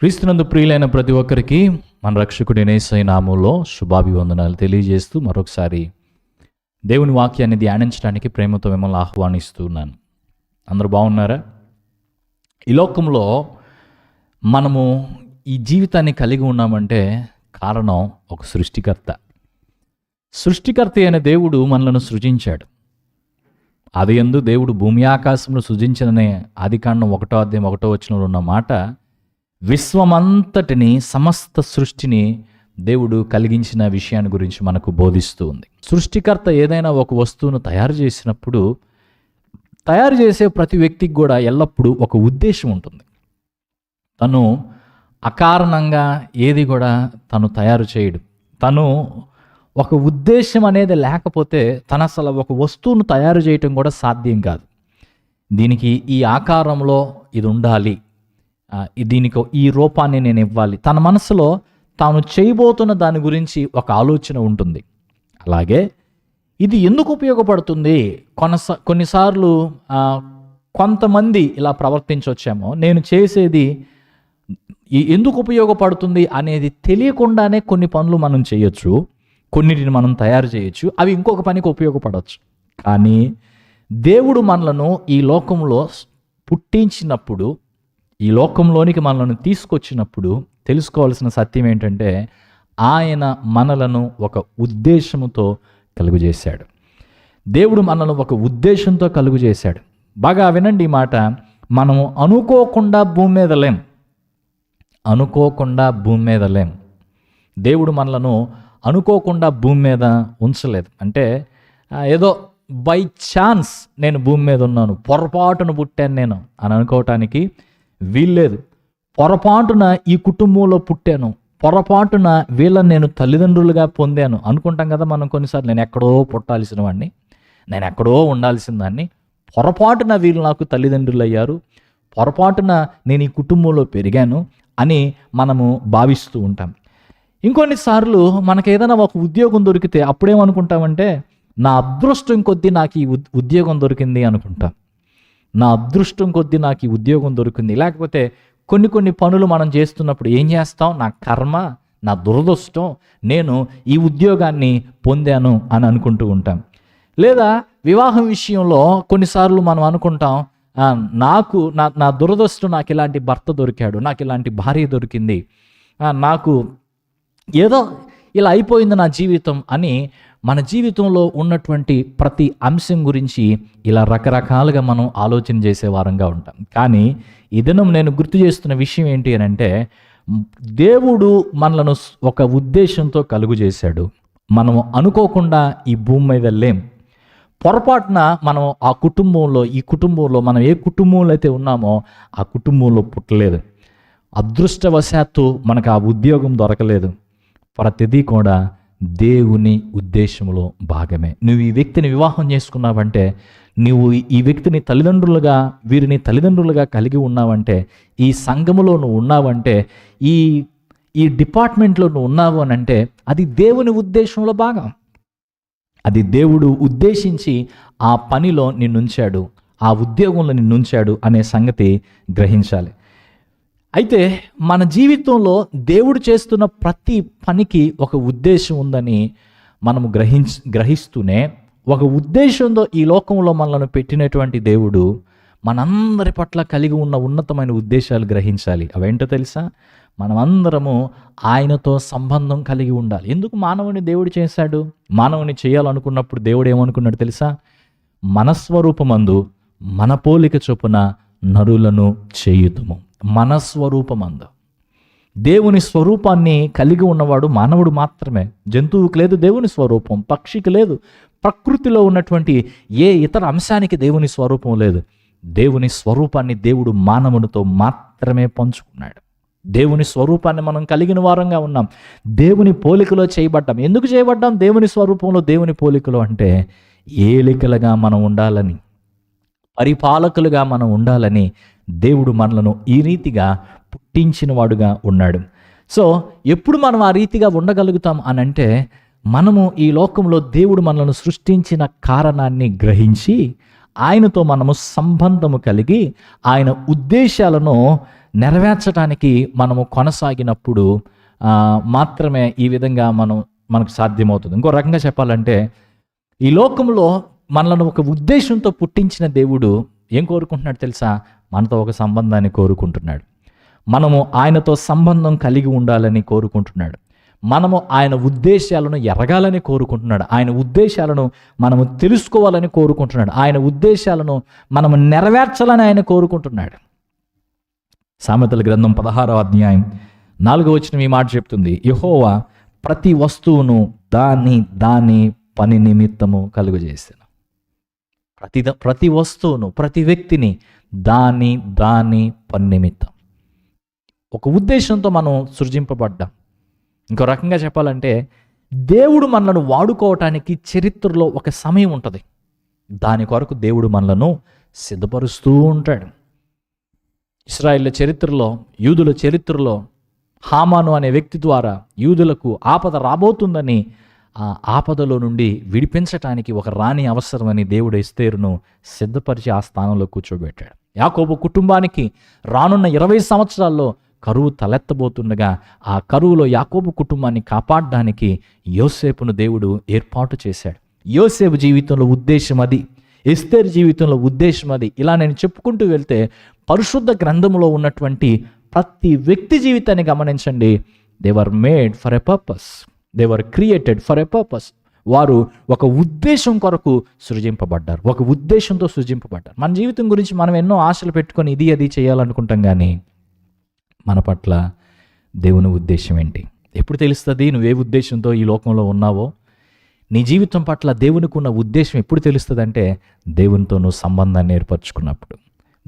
క్రీస్తునందు ప్రియులైన ప్రతి ఒక్కరికి మన రక్షకుడి నేసై నామంలో శుభాభివందనాలు తెలియజేస్తూ మరొకసారి దేవుని వాక్యాన్ని ధ్యానించడానికి ప్రేమతో మిమ్మల్ని ఆహ్వానిస్తున్నాను అందరూ బాగున్నారా? ఈ లోకంలో మనము ఈ జీవితాన్ని కలిగి ఉన్నామంటే కారణం ఒక సృష్టికర్త. సృష్టికర్త అయిన దేవుడు మనలను సృజించాడు. అది ఎందు దేవుడు భూమి ఆకాశంలో సృజించననే ఆదికాండం ఒకటో అధ్యాయం ఒకటో వచ్చిన ఉన్న మాట విశ్వమంతటిని సమస్త సృష్టిని దేవుడు కలిగించిన విషయాన్ని గురించి మనకు బోధిస్తూ ఉంది. సృష్టికర్త ఏదైనా ఒక వస్తువును తయారు చేసినప్పుడు తయారు చేసే ప్రతి వ్యక్తికి కూడా ఎల్లప్పుడూ ఒక ఉద్దేశం ఉంటుంది. తను అకారణంగా ఏది కూడా తను తయారు చేయడు. తను ఒక ఉద్దేశం అనేది లేకపోతే తన అసలు ఒక వస్తువును తయారు చేయటం కూడా సాధ్యం కాదు. దీనికి ఈ ఆకారంలో ఇది ఉండాలి. దీనికి ఈ రూపాన్ని నేను ఇవ్వాలి. తన మనసులో తాను చేయబోతున్న దాని గురించి ఒక ఆలోచన ఉంటుంది. అలాగే ఇది ఎందుకు ఉపయోగపడుతుంది? కొనసా కొన్నిసార్లు కొంతమంది ఇలా ప్రవర్తించవచ్చేమో నేను చేసేది ఎందుకు ఉపయోగపడుతుంది అనేది తెలియకుండానే కొన్ని పనులు మనం చేయొచ్చు. కొన్నిటిని మనం తయారు చేయొచ్చు. అవి ఇంకొక పనికి ఉపయోగపడవచ్చు కానీ దేవుడు మనలను ఈ లోకంలో పుట్టించినప్పుడు ఈ లోకంలోనికి మనలను తీసుకొచ్చినప్పుడు తెలుసుకోవాల్సిన సత్యం ఏంటంటే ఆయన మనలను ఒక ఉద్దేశముతో కలుగు చేశాడు దేవుడు మనల్ని ఒక ఉద్దేశంతో కలుగు చేశాడు బాగా వినండి ఈ మాట. మనము అనుకోకుండా భూమి మీద లేం. అనుకోకుండా భూమి మీద లేం. దేవుడు మనలను అనుకోకుండా భూమి మీద ఉంచలేదు. అంటే ఏదో బై ఛాన్స్ నేను భూమి మీద ఉన్నాను పొరపాటున పుట్టాను నేను అని అనుకోవటానికి వీల్లేదు. పొరపాటున ఈ కుటుంబంలో పుట్టాను. పొరపాటున వీళ్ళని నేను తల్లిదండ్రులుగా పొందాను అనుకుంటాం కదా మనం కొన్నిసార్లు. నేను ఎక్కడో పుట్టాల్సిన వాడిని నేను ఎక్కడో ఉండాల్సిన దాన్ని. పొరపాటున వీళ్ళు నాకు తల్లిదండ్రులు అయ్యారు పొరపాటున నేను ఈ కుటుంబంలో పెరిగాను అని మనము భావిస్తూ ఉంటాం. ఇంకొన్నిసార్లు మనకు ఏదైనా ఒక ఉద్యోగం దొరికితే అప్పుడేమనుకుంటామంటే నా అదృష్టం కొద్దీ నాకు ఈ ఉద్- ఉద్యోగం దొరికింది అనుకుంటాం. నా అదృష్టం కొద్దీ నాకు ఈ ఉద్యోగం దొరికింది. లేకపోతే కొన్ని కొన్ని పనులు మనం చేస్తున్నప్పుడు ఏం చేస్తాం? నా కర్మ నా దురదృష్టం నేను ఈ ఉద్యోగాన్ని పొందాను అని అనుకుంటూ ఉంటాం. లేదా వివాహం విషయంలో కొన్నిసార్లు మనం అనుకుంటాం నాకు నా నా దురదృష్టం నాకు ఇలాంటి భర్త దొరికాడు నాకు ఇలాంటి భార్య దొరికింది నాకు ఏదో ఇలా అయిపోయింది నా జీవితం అని మన జీవితంలో ఉన్నటువంటి ప్రతి అంశం గురించి ఇలా రకరకాలుగా మనం ఆలోచన చేసేవారంగా ఉంటాం. కానీ ఈ దినం నేను గుర్తు చేస్తున్న విషయం ఏంటి అని అంటే దేవుడు మనలను ఒక ఉద్దేశంతో కలుగు చేశాడు. మనం అనుకోకుండా ఈ భూమి మీద లేం. పొరపాటున మనం ఆ కుటుంబంలో ఈ కుటుంబంలో మనం ఏ కుటుంబంలో అయితే ఉన్నామో ఆ కుటుంబంలో పుట్టలేదు. అదృష్టవశాత్తు మనకు ఆ ఉద్యోగం దొరకలేదు. ప్రతిదీ కూడా దేవుని ఉద్దేశంలో భాగమే. నువ్వు ఈ వ్యక్తిని వివాహం చేసుకున్నావంటే నువ్వు ఈ వ్యక్తిని తల్లిదండ్రులుగా వీరిని తల్లిదండ్రులుగా కలిగి ఉన్నావంటే ఈ సంఘములో నువ్వు ఉన్నావంటే ఈ ఈ డిపార్ట్మెంట్లో నువ్వు ఉన్నావు అని అంటే అది దేవుని ఉద్దేశంలో భాగం. అది దేవుడు ఉద్దేశించి ఆ పనిలో నిన్నుంచాడు ఆ ఉద్యోగంలో నిన్నుంచాడు అనే సంగతి గ్రహించాలి. అయితే మన జీవితంలో దేవుడు చేస్తున్న ప్రతి పనికి ఒక ఉద్దేశం ఉందని మనము గ్రహించ గ్రహిస్తూనే ఒక ఉద్దేశంతో ఈ లోకంలో మనల్ని పెట్టినటువంటి దేవుడు మనందరి పట్ల కలిగి ఉన్న ఉన్నతమైన ఉద్దేశాలు గ్రహించాలి. అవేంటో తెలుసా? మనమందరము ఆయనతో సంబంధం కలిగి ఉండాలి. ఎందుకు మానవుని దేవుడు చేశాడు? మానవుని చేయాలనుకున్నప్పుడు దేవుడు ఏమనుకున్నాడు తెలుసా? మనస్వరూపమందు మన పోలిక చొప్పున నరులను చేయుదుము. మనస్వరూపమందు. దేవుని స్వరూపాన్ని కలిగి ఉన్నవాడు మానవుడు మాత్రమే. జంతువుకి లేదు దేవుని స్వరూపం. పక్షికి లేదు ప్రకృతిలో ఉన్నటువంటి ఏ ఇతర అంశానికి దేవుని స్వరూపం లేదు. దేవుని స్వరూపాన్ని దేవుడు మానవునితో మాత్రమే పంచుకున్నాడు. దేవుని స్వరూపాన్ని మనం కలిగిన వారంగా ఉన్నాం. దేవుని పోలికలో చేయబడ్డాం. ఎందుకు చేయబడ్డాం? దేవుని స్వరూపంలో దేవుని పోలికలో అంటే ఏలికలుగా మనం ఉండాలని పరిపాలకులుగా మనం ఉండాలని దేవుడు మనలను ఈ రీతిగా పుట్టించిన వాడుగా ఉన్నాడు. సో ఎప్పుడు మనం ఆ రీతిగా ఉండగలుగుతాం అని అంటే మనము ఈ లోకంలో దేవుడు మనలను సృష్టించిన కారణాన్ని గ్రహించి ఆయనతో మనము సంబంధము కలిగి ఆయన ఉద్దేశాలను నెరవేర్చడానికి మనము కొనసాగినప్పుడు మాత్రమే ఈ విధంగా మనం మనకు సాధ్యమవుతుంది. ఇంకో రకంగా చెప్పాలంటే ఈ లోకంలో మనలను ఒక ఉద్దేశంతో పుట్టించిన దేవుడు ఏం కోరుకుంటున్నాడు తెలుసా? మనతో ఒక సంబంధాన్ని కోరుకుంటున్నాడు. మనము ఆయనతో సంబంధం కలిగి ఉండాలని కోరుకుంటున్నాడు. మనము ఆయన ఉద్దేశాలను ఎరగాలని కోరుకుంటున్నాడు. ఆయన ఉద్దేశాలను మనము తెలుసుకోవాలని కోరుకుంటున్నాడు. ఆయన ఉద్దేశాలను మనము నెరవేర్చాలని ఆయన కోరుకుంటున్నాడు. సామెతల గ్రంథం పదహారవ అధ్యాయం నాలుగో వచ్చిన ఈ మాట చెప్తుంది. యహోవా ప్రతి వస్తువును దాని దాని పని నిమిత్తము కలుగజేసాను. ప్రతి ప్రతి వస్తువును ప్రతి వ్యక్తిని దాని దాని పన్నిమిత్తం. ఒక ఉద్దేశంతో మనం సృజింపబడ్డాం. ఇంకో రకంగా చెప్పాలంటే దేవుడు మనలను వాడుకోవటానికి చరిత్రలో ఒక సమయం ఉంటుంది. దాని కొరకు దేవుడు మనలను సిద్ధపరుస్తూ ఉంటాడు. ఇస్రాయిల్ చరిత్రలో యూదుల చరిత్రలో హామాను అనే వ్యక్తి ద్వారా యూదులకు ఆపద రాబోతుందని ఆ ఆపదలో నుండి విడిపించటానికి ఒక రాణి అవసరమని దేవుడు ఇస్తేరును సిద్ధపరిచి ఆ స్థానంలో కూర్చోబెట్టాడు. యాకోబు కుటుంబానికి రానున్న ఇరవై సంవత్సరాల్లో కరువు తలెత్తబోతుండగా ఆ కరువులో యాకోబు కుటుంబాన్ని కాపాడడానికి యోసేపును దేవుడు ఏర్పాటు చేశాడు. యోసేపు జీవితంలో ఉద్దేశం అది ఎస్తేర్ జీవితంలో ఉద్దేశం అది. ఇలా నేను చెప్పుకుంటూ వెళ్తే పరిశుద్ధ గ్రంథంలో ఉన్నటువంటి ప్రతి వ్యక్తి జీవితాన్ని గమనించండి. They're made for a purpose they're created for a purpose వారు ఒక ఉద్దేశం కొరకు సృజింపబడ్డారు. ఒక ఉద్దేశంతో సృజింపబడ్డారు. మన జీవితం గురించి మనం ఎన్నో ఆశలు పెట్టుకొని ఇది అది చేయాలనుకుంటాం కానీ మన పట్ల దేవుని ఉద్దేశం ఏంటి? ఎప్పుడు తెలుస్తుంది? నువ్వు ఏ ఉద్దేశంతో ఈ లోకంలో ఉన్నావో? నీ జీవితం పట్ల దేవునికి ఉన్న ఉద్దేశం ఎప్పుడు తెలుస్తుంది అంటే దేవునితో నువ్వు సంబంధాన్ని ఏర్పరచుకున్నప్పుడు.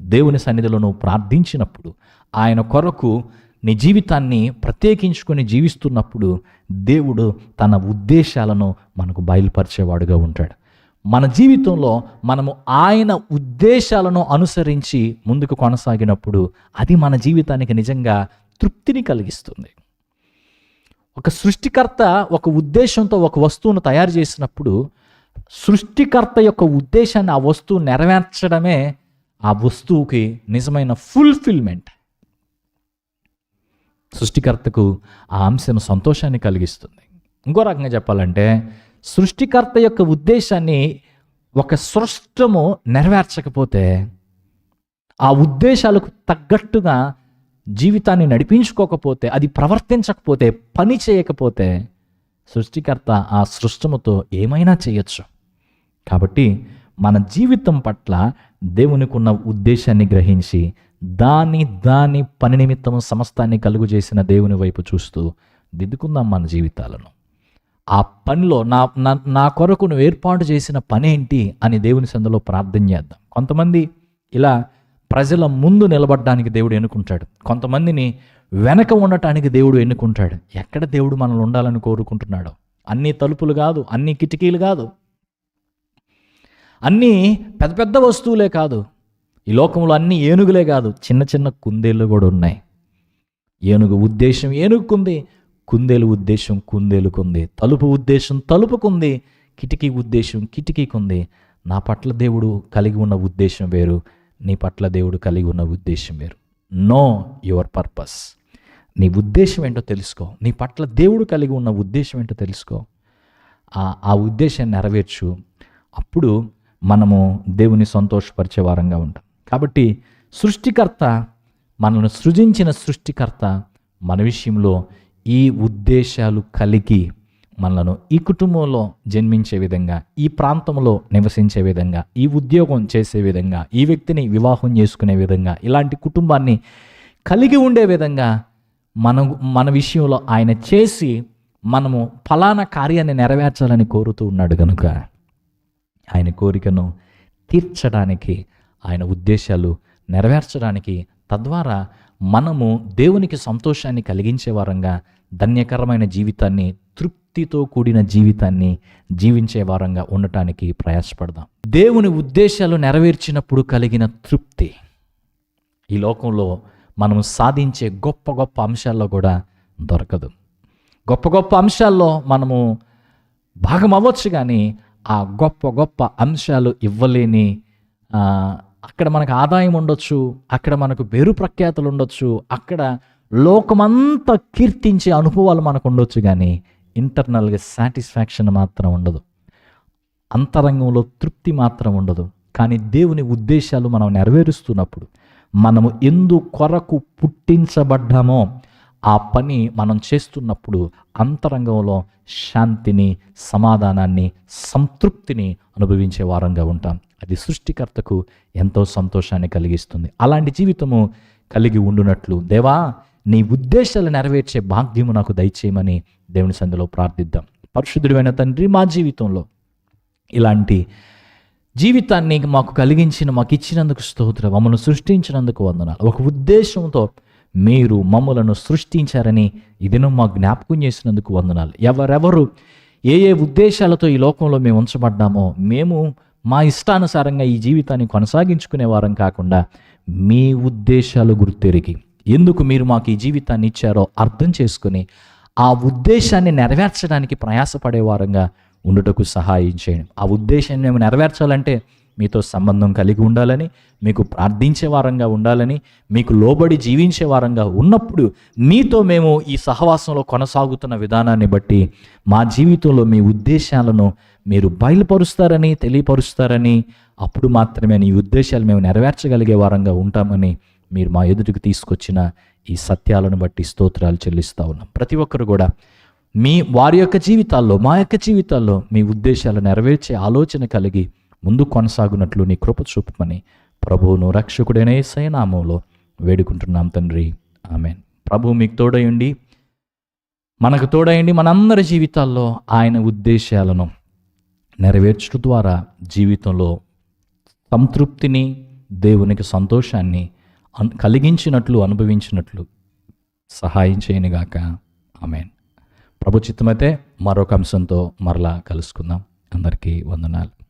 దేవుని సన్నిధిలో నువ్వు ప్రార్థించినప్పుడు. ఆయన కొరకు నీ జీవితాన్ని ప్రత్యేకించుకొని జీవిస్తున్నప్పుడు దేవుడు తన ఉద్దేశాలను మనకు బయలుపరిచేవాడుగా ఉంటాడు. మన జీవితంలో మనము ఆయన ఉద్దేశాలను అనుసరించి ముందుకు కొనసాగినప్పుడు అది మన జీవితానికి నిజంగా తృప్తిని కలిగిస్తుంది. ఒక సృష్టికర్త ఒక ఉద్దేశంతో ఒక వస్తువును తయారు చేసినప్పుడు సృష్టికర్త యొక్క ఉద్దేశాన్ని ఆ వస్తువు నెరవేర్చడమే ఆ వస్తువుకి నిజమైన ఫుల్ఫిల్మెంట్ సృష్టికర్తకు ఆ అంశం సంతోషాన్ని కలిగిస్తుంది. ఇంకో రకంగా చెప్పాలంటే సృష్టికర్త యొక్క ఉద్దేశాన్ని ఒక సృష్టము నెరవేర్చకపోతే ఆ ఉద్దేశాలకు తగ్గట్టుగా జీవితాన్ని నడిపించుకోకపోతే అది ప్రవర్తించకపోతే పని చేయకపోతే సృష్టికర్త ఆ సృష్టముతో ఏమైనా చేయొచ్చు. కాబట్టి మన జీవితం పట్ల దేవునికి ఉన్న ఉద్దేశాన్ని గ్రహించి దాని దాని పని నిమిత్తం సమస్తాన్ని కలుగు చేసిన దేవుని వైపు చూస్తూ దిద్దుకుందాం మన జీవితాలను. ఆ పనిలో నా నా కొరకు నువ్వు ఏర్పాటు చేసిన పని ఏంటి అని దేవుని సందులో ప్రార్థన చేద్దాం. కొంతమంది ఇలా ప్రజల ముందు నిలబడడానికి దేవుడు ఎన్నుకుంటాడు. కొంతమందిని వెనక ఉండటానికి దేవుడు ఎన్నుకుంటాడు. ఎక్కడ దేవుడు మనల్ని ఉండాలని కోరుకుంటున్నాడో? అన్ని తలుపులు కాదు అన్ని కిటికీలు కాదు. అన్నీ పెద్ద పెద్ద వస్తువులే కాదు. ఈ లోకంలో అన్ని ఏనుగులే కాదు చిన్న చిన్న కుందేళ్ళు కూడా ఉన్నాయి. ఏనుగు ఉద్దేశం ఏనుగుకుంది కుందేలు ఉద్దేశం కుందేలుకుంది. తలుపు ఉద్దేశం తలుపుకుంది కిటికీ ఉద్దేశం కిటికీకుంది. నా పట్ల దేవుడు కలిగి ఉన్న ఉద్దేశం వేరు నీ పట్ల దేవుడు కలిగి ఉన్న ఉద్దేశం వేరు. Know your purpose. నీ ఉద్దేశం ఏంటో తెలుసుకో. నీ పట్ల దేవుడు కలిగి ఉన్న ఉద్దేశం ఏంటో తెలుసుకో. ఆ ఆ ఉద్దేశాన్ని నెరవేర్చు. అప్పుడు మనము దేవుని సంతోషపరిచే వారంగా ఉంటాం. కాబట్టి సృష్టికర్త మనల్ని సృజించిన సృష్టికర్త మన విషయంలో ఈ ఉద్దేశాలు కలిగి మనలను ఈ కుటుంబంలో జన్మించే విధంగా ఈ ప్రాంతంలో నివసించే విధంగా ఈ ఉద్యోగం చేసే విధంగా ఈ వ్యక్తిని వివాహం చేసుకునే విధంగా ఇలాంటి కుటుంబాన్ని కలిగి ఉండే విధంగా మన మన విషయంలో ఆయన చేసి మనము ఫలానా కార్యాన్ని నెరవేర్చాలని కోరుతూ ఉన్నాడు కనుక ఆయన కోరికను తీర్చడానికి ఆయన ఉద్దేశాలు నెరవేర్చడానికి తద్వారా మనము దేవునికి సంతోషాన్ని కలిగించే వారంగా ధన్యకరమైన జీవితాన్ని తృప్తితో కూడిన జీవితాన్ని జీవించే వారంగా ఉండటానికి ప్రయాసపడదాం. దేవుని ఉద్దేశాలు నెరవేర్చినప్పుడు కలిగిన తృప్తి. ఈ లోకంలో మనం సాధించే గొప్ప గొప్ప అంశాల్లో కూడా దొరకదు. గొప్ప గొప్ప అంశాల్లో మనము భాగం అవ్వచ్చు కానీ ఆ గొప్ప గొప్ప అంశాలు ఇవ్వలేని అక్కడ మనకు ఆదాయం ఉండొచ్చు అక్కడ మనకు బెరు ప్రఖ్యాతులు ఉండొచ్చు అక్కడ లోకమంతా కీర్తించే అనుభవాలు మనకు ఉండొచ్చు కానీ ఇంటర్నల్గా సాటిస్ఫాక్షన్ మాత్రం ఉండదు. అంతరంగంలో తృప్తి మాత్రం ఉండదు. కానీ దేవుని ఉద్దేశాలు మనం నెరవేరుస్తున్నప్పుడు మనము ఎందు కొరకు పుట్టించబడ్డామో ఆ పని మనం చేస్తున్నప్పుడు అంతరంగంలో శాంతిని సమాధానాన్ని సంతృప్తిని అనుభవించే వారంగా ఉంటాం. అది సృష్టికర్తకు ఎంతో సంతోషాన్ని కలిగిస్తుంది. అలాంటి జీవితము కలిగి ఉండునట్లు. దేవా నీ ఉద్దేశాలు నెరవేర్చే భాగ్యము నాకు దయచేయమని దేవుని సందులో ప్రార్థిద్దాం. పరిశుద్ధుడైన తండ్రి మా జీవితంలో ఇలాంటి జీవితాన్ని మాకు కలిగించిన మాకు ఇచ్చినందుకు స్తోత్రం మమ్మల్ని సృష్టించినందుకు వందనాలు. ఒక ఉద్దేశంతో మీరు మమ్మలను సృష్టించారని ఇదినో మా జ్ఞాపకం చేసినందుకు వందనాలు. ఎవరెవరు ఏ ఏ ఉద్దేశాలతో ఈ లోకంలో మేము ఉంచబడ్డామో మేము మా ఇష్టానుసారంగా ఈ జీవితాన్ని కొనసాగించుకునే వారం కాకుండా మీ ఉద్దేశాలు గుర్తెరిగి ఎందుకు మీరు మాకు ఈ జీవితాన్ని ఇచ్చారో అర్థం చేసుకుని ఆ ఉద్దేశాన్ని నెరవేర్చడానికి ప్రయాసపడే వారంగా ఉండుటకు సహాయం చేయండి. ఆ ఉద్దేశాన్ని మేము నెరవేర్చాలంటే మీతో సంబంధం కలిగి ఉండాలని మీకు ప్రార్థించే వారంగా ఉండాలని మీకు లోబడి జీవించే వారంగా ఉన్నప్పుడు మీతో మేము ఈ సహవాసంలో కొనసాగుతున్న విధానాన్ని బట్టి మా జీవితంలో మీ ఉద్దేశాలను మీరు బయలుపరుస్తారని తెలియపరుస్తారని అప్పుడు మాత్రమే నీ ఉద్దేశాలు మేము నెరవేర్చగలిగే వారంగా ఉంటామని మీరు మా ఎదుటికి తీసుకొచ్చిన ఈ సత్యాలను బట్టి స్తోత్రాలు చెల్లిస్తూ ఉన్నాం. ప్రతి ఒక్కరు కూడా మీ వారి యొక్క జీవితాల్లో మా యొక్క జీవితాల్లో మీ ఉద్దేశాలు నెరవేర్చే ఆలోచన కలిగి ముందు కొనసాగునట్లు నీ కృప చూపమని ప్రభువును రక్షకుడైన సైనామంలో వేడుకుంటున్నాం తండ్రి. ఆమెన్. ప్రభు మీకు తోడయండి మనకు తోడయండి మనందరి జీవితాల్లో ఆయన ఉద్దేశాలను నెరవేర్చడం ద్వారా జీవితంలో సంతృప్తిని దేవునికి సంతోషాన్ని కలిగించినట్లు అనుభవించినట్లు సహాయం చేయనిగాక ఆమెన్. ప్రభు చిత్తమైతే మరొక అంశంతో మరలా కలుసుకుందాం. అందరికీ వందనాలు.